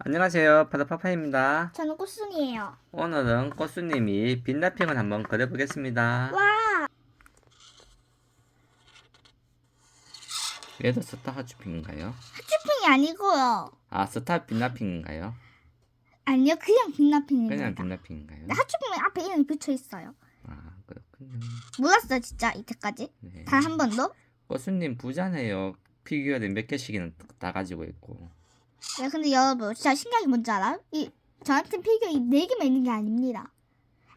안녕하세요. 파다파파입니다. 저는 꽃순이에요. 오늘은 꽃수님이 빛나핑을 한번 그려보겠습니다. 와! 얘도 스타 하츄핑인가요? 하츄핑이 아니고요. 아, 스타 빛나핑인가요? 아니요, 그냥 빛나핑입니다. 그냥 빛나핑인가요? 근데 하츄핑은 앞에 이름이 붙여 있어요. 아, 그렇군요. 몰랐어요, 진짜 이때까지. 네. 단 한 번도. 꽃수님 부자네요. 피규어를 몇 개씩이나 다 가지고 있고. 네, 근데 여러분, 진짜 신기한 게 뭔지 알아요? 이 저한테 피규어 이네 개만 있는 게 아닙니다.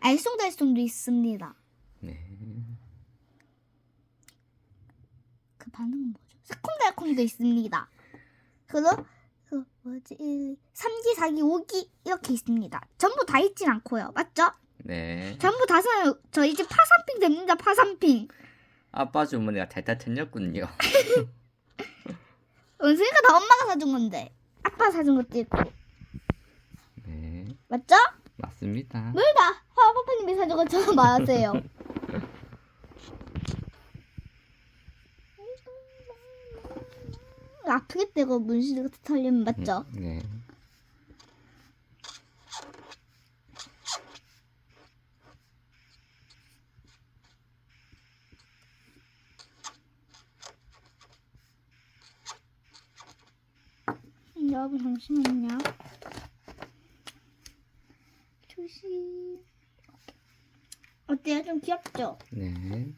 알쏭달쏭도 있습니다. 네. 그 반응은 뭐죠? 새콤달콤도 있습니다. 그리고 그 뭐지? 3기, 4기, 5기 이렇게 있습니다. 전부 다 있진 않고요. 맞죠? 네. 전부 다 사요. 저 이제 파산핑 됩니다. 파산핑. 아빠 주머니가 탈탈 털렸군요. 은수이가 다 엄마가 사준 건데 아빠 사준 것도 있고 네. 맞죠? 맞습니다. 뭘다 화파파님이 사준 것처럼 말하세요. 아프겠다 이거 문신이 같은 털리면 맞죠? 네. 여러분 잠시만요. 조심. 어때요? 좀 귀엽죠? 네.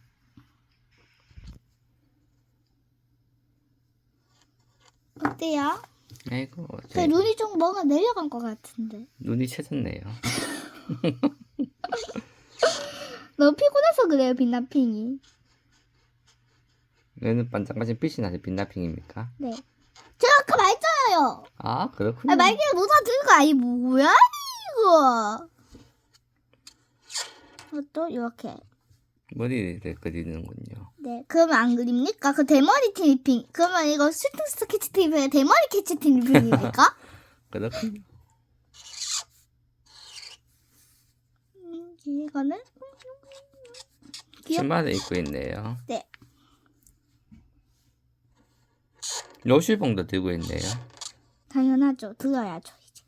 어때요? 아이고, 제제 눈이 좀 뭔가 내려간 것 같은데. 눈이 채졌네요. 너무 피곤해서 그래요, 빛나핑이. 얘는 반짝반짝 빛이 나서 빛나핑입니까? 네. 제가 아까 말했잖아요. 아, 그렇군요. 아, 말귀를 못 알아듣는 거 아니 뭐야 이거. 이것도 이렇게. 머리를 그리는군요. 네. 그러면 안 그립니까? 그 대머리 티니핑. 그러면 이거 슈팅 스케치 티니핑 대머리 캐치 티니핑입니까? 그렇군요. 음, 이거는. 치마를 입고 있네요. 네. 요실봉도 들고 있네요. 당연하죠. 들어야죠 이제.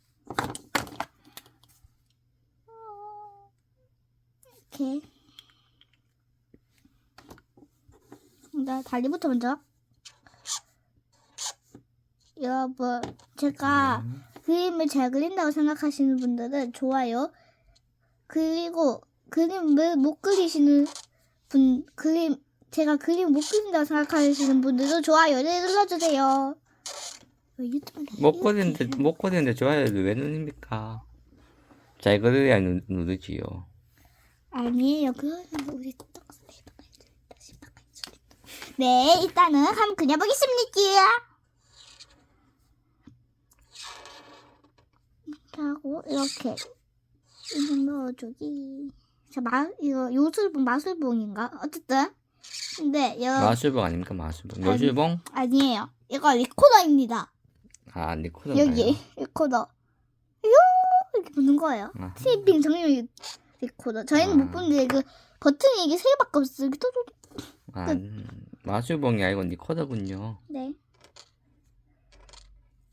이렇게. 나 다리부터 먼저. 여러분, 제가 네. 그림을 잘 그린다고 생각하시는 분들은 좋아요. 그리고 그림을 못 그리시는 분, 그림, 제가 그림 못 그린다고 생각하시는 분들도 좋아요를 눌러주세요. 왜 유튜브에 못 그리는데, 못 그리는데 좋아요를 왜 누릅니까? 잘 그려야 누, 누르지요. 아니에요. 그거는 우리. 네, 일단은 한번 그려보겠습니다. 이렇게 하고 이렇게 인형 넣어주기. 자, 마 이거 요술봉 마술봉인가? 어쨌든 근데 여 마술봉 아닙니까, 마술봉? 아니. 요술봉? 아니에요. 이거 리코더입니다. 아, 니코던가요? 여기 리코더. 요 이렇게 보는 거예요. 아하. 테이핑 정렬 리코더. 저희는 아. 못 보는데 그 버튼이 이게 세 개밖에 없어요. 이렇게 또또 아, 음, 마술봉이 아니고 니코더군요. 네.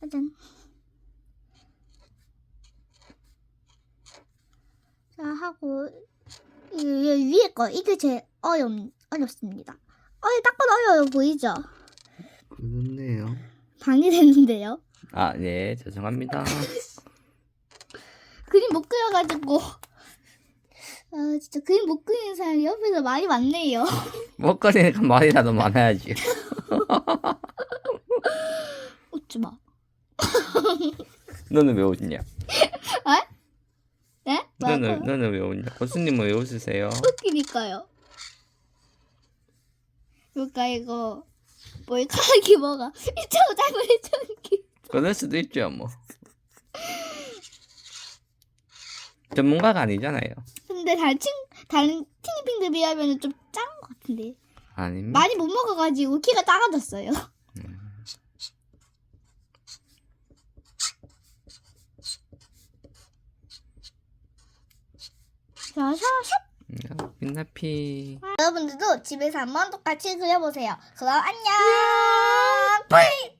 짜잔. 자, 하고, 이, 이 위에 거, 이게 제일 어렵, 어렵습니다. 어, 딱 봐도 어려워 보이죠? 그렇네요. 방해됐는데요. 아, 네, 죄송합니다. 그림 못 그려가지고. 아, 진짜 그림 못 그리는 사람이 옆에서 많이 많네요. 못 그리니까 말이라도 많아야지. 웃지 마. 너는 왜 웃냐? 네? 너는. 너는 왜 웃냐? 고수님은 왜 웃으세요? 웃기니까요. 그러니까 이거 머리카락이 뭐가 이쪽으로 잘못했죠. 그럴 수도 있죠, 뭐. 전문가가 아니잖아요. 근데 다른 친 다른 티니핑들 비하면 좀 작은 것 같은데 아닙니다. 많이 못 먹어가지고 키가 작아졌어요. 자, 샤, 샤. 빛나피. 여러분들도 집에서 한번 똑같이 그려보세요. 그럼 안녕. 뿌이!